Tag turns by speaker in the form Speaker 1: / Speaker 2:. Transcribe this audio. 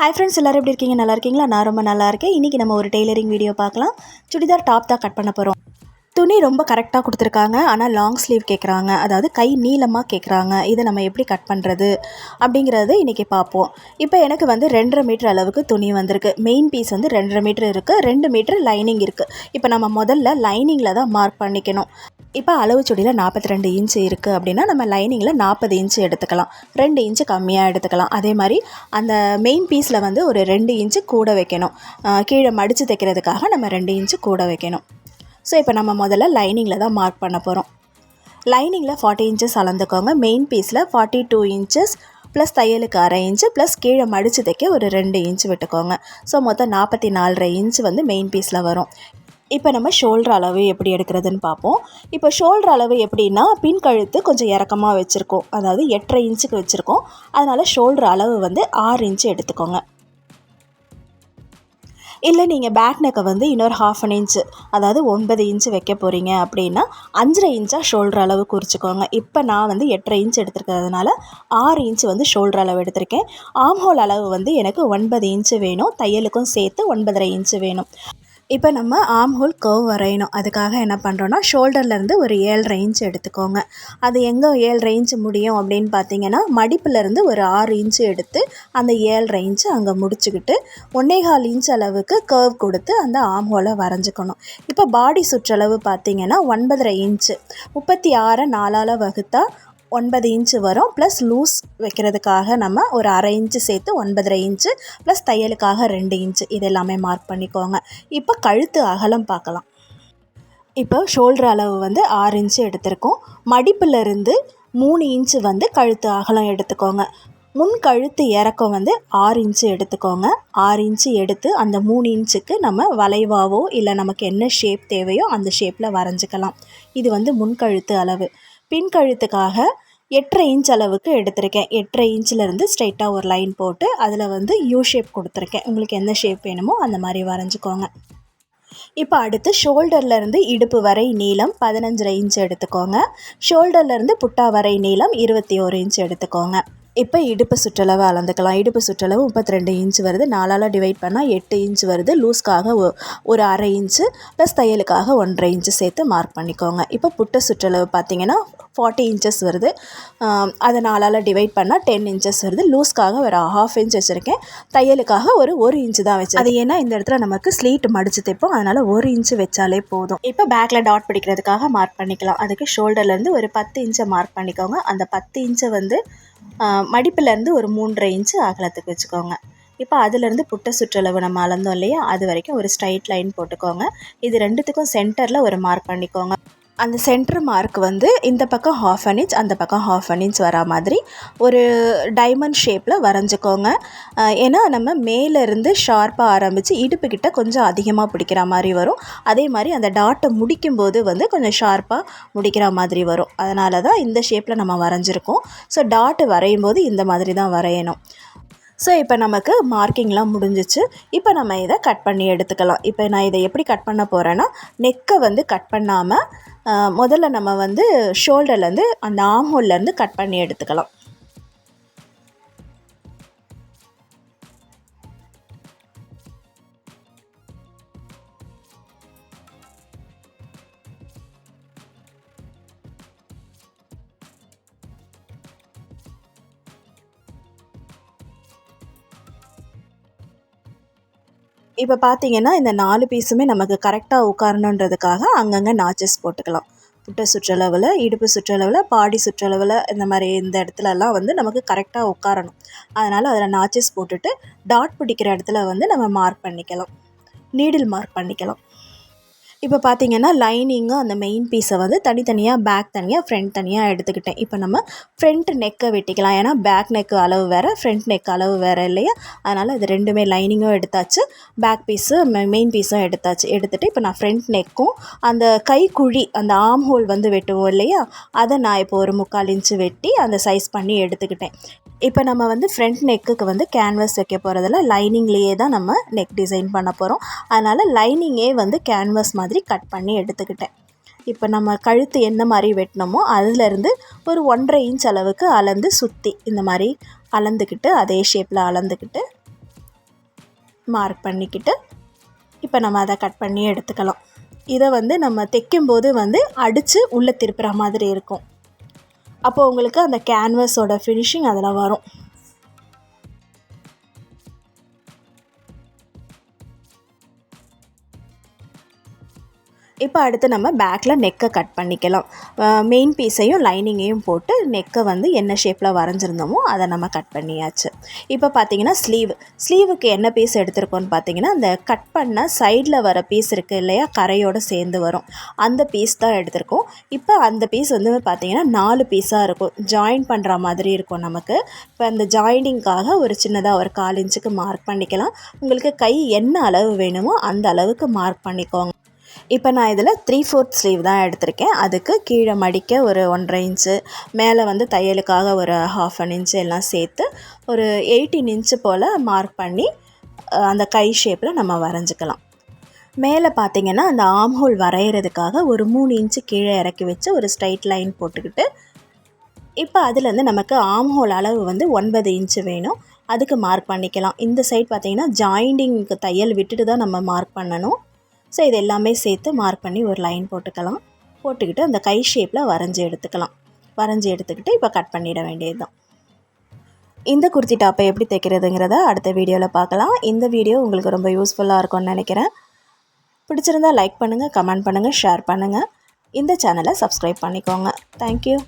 Speaker 1: hi friends எல்லோரும் எப்படி இருக்கீங்க நல்லா இருக்கீங்களா நான் ரொம்ப நல்லா இருக்கேன் இன்றைக்கி நம்ம ஒரு டெய்லரிங் வீடியோ பார்க்கலாம் சுடிதார் டாப் தான் கட் பண்ண போகிறோம் துணி ரொம்ப கரெக்டாக கொடுத்துருக்காங்க ஆனால் லாங் ஸ்லீவ் கேட்குறாங்க அதாவது கை நீளமாக கேட்குறாங்க இதை நம்ம எப்படி கட் பண்ணுறது அப்படிங்கிறது இன்றைக்கி பார்ப்போம் இப்போ எனக்கு வந்து ரெண்டரை மீட்டர் அளவுக்கு துணி வந்திருக்கு மெயின் பீஸ் வந்து ரெண்டரை மீட்டர் இருக்குது ரெண்டு மீட்டர் லைனிங் இருக்குது இப்போ நம்ம முதல்ல லைனிங்கில் தான் மார்க் பண்ணிக்கணும் இப்போ அளவு சுடியில் நாற்பத்தி ரெண்டு இன்ச்சு இருக்குது அப்படின்னா நம்ம லைனிங்கில் நாற்பது இன்ச்சு எடுத்துக்கலாம் ரெண்டு இன்ச்சு கம்மியாக எடுத்துக்கலாம் அதே மாதிரி அந்த மெயின் பீஸில் வந்து ஒரு ரெண்டு இன்ச்சு கூட வைக்கணும் கீழே மடித்து தைக்கிறதுக்காக நம்ம ரெண்டு இன்ச்சு கூட வைக்கணும் ஸோ இப்போ நம்ம முதல்ல லைனிங்கில் தான் மார்க் பண்ண போகிறோம் லைனிங்கில் ஃபார்ட்டி இன்ச்சஸ் அளந்துக்கோங்க மெயின் பீஸில் ஃபார்ட்டி டூ இன்ச்சஸ் ப்ளஸ் தையலுக்கு அரை இன்ச்சு ப்ளஸ் கீழே மடித்து தைக்க ஒரு ரெண்டு இன்ச்சு விட்டுக்கோங்க ஸோ மொத்தம் நாற்பத்தி நாலரை இன்ச்சு வந்து மெயின் பீஸில் வரும் இப்போ நம்ம ஷோல்டர் அளவு எப்படி எடுக்கிறதுன்னு பார்ப்போம் இப்போ ஷோல்டர் அளவு எப்படின்னா பின் கழுத்து கொஞ்சம் இறக்கமாக வச்சுருக்கோம் அதாவது எட்டரை இன்ச்சுக்கு வச்சுருக்கோம் அதனால் ஷோல்டர் அளவு வந்து ஆறு இன்ச்சு எடுத்துக்கோங்க இல்லை நீங்கள் பேக் நெக்கை வந்து இன்னொரு ஹாஃப் அன் இன்ச்சு அதாவது ஒன்பது இன்ச்சு வைக்க போகிறீங்க அப்படின்னா அஞ்சரை இன்ச்சாக ஷோல்டர் அளவு குறிச்சிக்கோங்க இப்போ நான் வந்து எட்டரை இன்ச் எடுத்துருக்கிறதுனால ஆறு இன்ச்சு வந்து ஷோல்டர் அளவு எடுத்திருக்கேன் ஆம்ஹோல் அளவு வந்து எனக்கு ஒன்பது இன்ச்சு வேணும் தையலுக்கும் சேர்த்து ஒன்பதரை இன்ச்சு வேணும் இப்போ நம்ம ஆம் ஹோல் கர்வ் வரையணும் அதுக்காக என்ன பண்ணுறோன்னா ஷோல்டர்லேருந்து ஒரு ஏழு ரேஞ்ச் எடுத்துக்கோங்க அது எங்கே ஏழு ரேஞ்ச் முடியும் அப்படின்னு பார்த்தீங்கன்னா மடிப்புலேருந்து ஒரு ஆறு இன்ச்சு எடுத்து அந்த ஏழு ரேஞ்சு அங்கே முடிச்சுக்கிட்டு ஒன்னேகால் இன்ச் அளவுக்கு கர்வ் கொடுத்து அந்த ஆம் ஹோலை வரைஞ்சிக்கணும் இப்போ பாடி சுற்றளவு பார்த்தீங்கன்னா ஒன்பதரை இன்ச்சு முப்பத்தி ஆறை நாலால் வகுத்தா ஒன்பது இன்ச்சு வரும் ப்ளஸ் லூஸ் வைக்கிறதுக்காக நம்ம ஒரு அரை இன்ச்சு சேர்த்து ஒன்பதரை இன்ச்சு ப்ளஸ் தையலுக்காக ரெண்டு இன்ச்சு இது எல்லாமே மார்க் பண்ணிக்கோங்க இப்போ கழுத்து அகலம் பார்க்கலாம் இப்போ ஷோல்டர் அளவு வந்து ஆறு இன்ச்சு எடுத்திருக்கோம் மடிப்புலேருந்து மூணு இன்ச்சு வந்து கழுத்து அகலம் எடுத்துக்கோங்க முன் கழுத்து இறக்கம் வந்து ஆறு இன்ச்சு எடுத்துக்கோங்க ஆறு இன்ச்சு எடுத்து அந்த மூணு இன்ச்சுக்கு நம்ம வளைவாவோ இல்லை நமக்கு என்ன ஷேப் தேவையோ அந்த ஷேப்பில் வரைஞ்சிக்கலாம் இது வந்து முன்கழுத்து அளவு பின்கழுத்துக்காக எட்டரை இன்ச் அளவுக்கு எடுத்திருக்கேன் எட்டரை இன்ச்சிலருந்து ஸ்ட்ரைட்டாக ஒரு லைன் போட்டு அதில் வந்து யூ ஷேப் கொடுத்துருக்கேன் உங்களுக்கு எந்த ஷேப் வேணுமோ அந்த மாதிரி வரைஞ்சிக்கோங்க இப்போ அடுத்து ஷோல்டர்லேருந்து இடுப்பு வரை நீளம் பதினஞ்சரை இன்ச் எடுத்துக்கோங்க ஷோல்டர்லேருந்து புட்டா வரை நீளம் இருபத்தி ஒரு இன்ச் எடுத்துக்கோங்க இப்போ இடுப்பு சுற்றளவை அளந்துக்கலாம் இடுப்பு சுற்றளவு முப்பத்தி ரெண்டு இன்ச் வருது நாலால் டிவைட் பண்ணால் எட்டு இன்ச் வருது லூஸ்க்காக ஒரு அரை இன்ச்சு ப்ளஸ் தையலுக்காக ஒன்றரை இன்ச்சு சேர்த்து மார்க் பண்ணிக்கோங்க இப்போ புட்ட சுற்றளவு பார்த்திங்கன்னா ஃபார்ட்டி இன்ச்சஸ் வருது அதை நாலால் டிவைட் பண்ணால் டென் இன்ச்சஸ் வருது லூஸ்க்காக ஒரு ஹாஃப் இன்ச் வச்சுருக்கேன் தையலுக்காக ஒரு ஒரு இன்ச்சு தான் வச்சு அது ஏன்னா இந்த இடத்துல நமக்கு ஸ்லீட் மடித்து தைப்போம் அதனால் ஒரு இன்ச்சு வச்சாலே போதும் இப்போ பேக்கில் டாட் பிடிக்கிறதுக்காக மார்க் பண்ணிக்கலாம் அதுக்கு ஷோல்டர்லேருந்து ஒரு பத்து இன்ச்சை மார்க் பண்ணிக்கோங்க அந்த பத்து இன்ச்சை வந்து மடிப்புலேருந்து ஒரு மூன்றரை இன்ச்சு அகலத்துக்கு வச்சுக்கோங்க இப்போ அதுலேருந்து புட்டை சுற்றளவு நம்ம அளந்தோம் இல்லையா அது வரைக்கும் ஒரு ஸ்ட்ரைட் லைன் போட்டுக்கோங்க இது ரெண்டுத்துக்கும் சென்டரில் ஒரு மார்க் பண்ணிக்கோங்க அந்த சென்டர் மார்க் வந்து இந்த பக்கம் ஹாஃப் அன் இன்ச் அந்த பக்கம் ஹாஃப் அன் இன்ச் வரா மாதிரி ஒரு டைமண்ட் ஷேப்பில் வரைஞ்சிக்கோங்க ஏன்னா நம்ம மேலேருந்து ஷார்ப்பாக ஆரம்பித்து இடுப்புக்கிட்ட கொஞ்சம் அதிகமாக பிடிக்கிற மாதிரி வரும் அதே மாதிரி அந்த டாட்டை முடிக்கும்போது வந்து கொஞ்சம் ஷார்ப்பாக முடிக்கிற மாதிரி வரும் அதனால தான் இந்த ஷேப்பில் நம்ம வரைஞ்சிருக்கோம் ஸோ டாட்டு வரையும் போது இந்த மாதிரி தான் வரையணும் ஸோ இப்போ நமக்கு மார்க்கிங்லாம் முடிஞ்சிச்சு இப்போ நம்ம இதை கட் பண்ணி எடுத்துக்கலாம் இப்போ நான் இதை எப்படி கட் பண்ண போகிறேன்னா நெக்கை வந்து கட் பண்ணாமல் முதல்ல நம்ம வந்து ஷோல்டர்லேருந்து அந்த ஆம்ஹோல்லேருந்து கட் பண்ணி எடுத்துக்கலாம் இப்போ பார்த்திங்கன்னா இந்த நாலு பீஸுமே நமக்கு கரெக்டாக உட்காரணுன்றதுக்காக அங்கங்கே நாச்சஸ் போட்டுக்கலாம் புட்டை சுற்றளவில் இடுப்பு சுற்றளவில் பாடி சுற்றளவில் இந்த மாதிரி இந்த இடத்துலலாம் வந்து நமக்கு கரெக்டாக உட்காரணும் அதனால் அதில் நாச்சஸ் போட்டுட்டு டாட் பிடிக்கிற இடத்துல வந்து நம்ம மார்க் பண்ணிக்கலாம் நீடில் மார்க் பண்ணிக்கலாம் இப்போ பார்த்திங்கன்னா லைனிங்கு அந்த மெயின் பீஸை வந்து தனித்தனியாக பேக் தனியாக ஃப்ரண்ட் தனியாக எடுத்துக்கிட்டேன் இப்போ நம்ம ஃப்ரண்ட் நெக்கை வெட்டிக்கலாம் ஏன்னா பேக் நெக்கு அளவு வேறு ஃப்ரண்ட் நெக் அளவு வேறு இல்லையா அதனால் இது ரெண்டுமே லைனிங்கும் எடுத்தாச்சு பேக் பீஸு மெயின் பீஸும் எடுத்தாச்சு எடுத்துகிட்டு இப்போ நான் ஃப்ரண்ட் நெக்கும் அந்த கைக்குழி அந்த ஆம் ஹோல் வந்து வெட்டுவோம் இல்லையா அதை நான் இப்போ ஒரு முக்கால் இன்ச்சு வெட்டி அந்த சைஸ் பண்ணி எடுத்துக்கிட்டேன் இப்போ நம்ம வந்து ஃப்ரண்ட் நெக்குக்கு வந்து கேன்வஸ் வைக்க போகிறதில்ல லைனிங்லேயே தான் நம்ம நெக் டிசைன் பண்ண போகிறோம் அதனால் லைனிங்கே வந்து கேன்வஸ் மாதிரி மாதிரி கட் பண்ணி எடுத்துக்கிட்டேன் இப்போ நம்ம கழுத்து எந்த மாதிரி வெட்டினோமோ அதுலேருந்து ஒரு ஒன்றரை இன்ச் அளவுக்கு அளந்து சுற்றி இந்த மாதிரி அளந்துக்கிட்டு அதே ஷேப்பில் அளந்துக்கிட்டு மார்க் பண்ணிக்கிட்டு இப்போ நம்ம அதை கட் பண்ணி எடுத்துக்கலாம் இதை வந்து நம்ம தைக்கும்போது வந்து அடித்து உள்ளே திருப்புற மாதிரி இருக்கும் அப்போது உங்களுக்கு அந்த கேன்வஸோட ஃபினிஷிங் அதில் வரும் இப்போ அடுத்து நம்ம பேக்கில் நெக்கை கட் பண்ணிக்கலாம் மெயின் பீஸையும் லைனிங்கையும் போட்டு நெக்கை வந்து என்ன ஷேப்பில் வரைஞ்சிருந்தோமோ அதை நம்ம கட் பண்ணியாச்சு இப்போ பார்த்தீங்கன்னா ஸ்லீவ் ஸ்லீவுக்கு என்ன பீஸ் எடுத்திருக்கோன்னு பார்த்தீங்கன்னா அந்த கட் பண்ண சைடில் வர பீஸ் இருக்குது இல்லையா கரையோடு சேர்ந்து வரும் அந்த பீஸ் தான் எடுத்திருக்கோம் இப்போ அந்த பீஸ் வந்து பார்த்திங்கன்னா நாலு பீஸாக இருக்கும் ஜாயின் பண்ணுற மாதிரி இருக்கும் நமக்கு இப்போ அந்த ஜாயினிங்காக ஒரு சின்னதாக ஒரு கால் இன்ச்சுக்கு மார்க் பண்ணிக்கலாம் உங்களுக்கு கை என்ன அளவு வேணுமோ அந்த அளவுக்கு மார்க் பண்ணிக்கோங்க இப்போ நான் இதில் த்ரீ ஃபோர்த் ஸ்லீவ் தான் எடுத்திருக்கேன் அதுக்கு கீழே மடிக்க ஒரு ஒன்றரை இன்ச்சு மேலே வந்து தையலுக்காக ஒரு ஹாஃப் அன் இன்ச்சு எல்லாம் சேர்த்து ஒரு எயிட்டீன் இன்ச்சு போல் மார்க் பண்ணி அந்த கை ஷேப்பில் நம்ம வரைஞ்சிக்கலாம் மேலே பார்த்திங்கன்னா அந்த ஹோல் வரைகிறதுக்காக ஒரு மூணு இன்ச்சு கீழே இறக்கி வச்சு ஒரு ஸ்ட்ரைட் லைன் போட்டுக்கிட்டு இப்போ அதுலேருந்து நமக்கு ஹோல் அளவு வந்து ஒன்பது இன்ச்சு வேணும் அதுக்கு மார்க் பண்ணிக்கலாம் இந்த சைட் பார்த்திங்கன்னா ஜாயிண்டிங்க்கு தையல் விட்டுட்டு தான் நம்ம மார்க் பண்ணணும் ஸோ இது எல்லாமே சேர்த்து மார்க் பண்ணி ஒரு லைன் போட்டுக்கலாம் போட்டுக்கிட்டு அந்த கை ஷேப்பில் வரைஞ்சி எடுத்துக்கலாம் வரைஞ்சி எடுத்துக்கிட்டு இப்போ கட் பண்ணிட வேண்டியது தான் இந்த குர்த்தி டாப்பை எப்படி தைக்கிறதுங்கிறத அடுத்த வீடியோவில் பார்க்கலாம் இந்த வீடியோ உங்களுக்கு ரொம்ப யூஸ்ஃபுல்லாக இருக்கும்னு நினைக்கிறேன் பிடிச்சிருந்தால் லைக் பண்ணுங்கள் கமெண்ட் பண்ணுங்கள் ஷேர் பண்ணுங்கள் இந்த சேனலை சப்ஸ்கிரைப் பண்ணிக்கோங்க தேங்க்யூ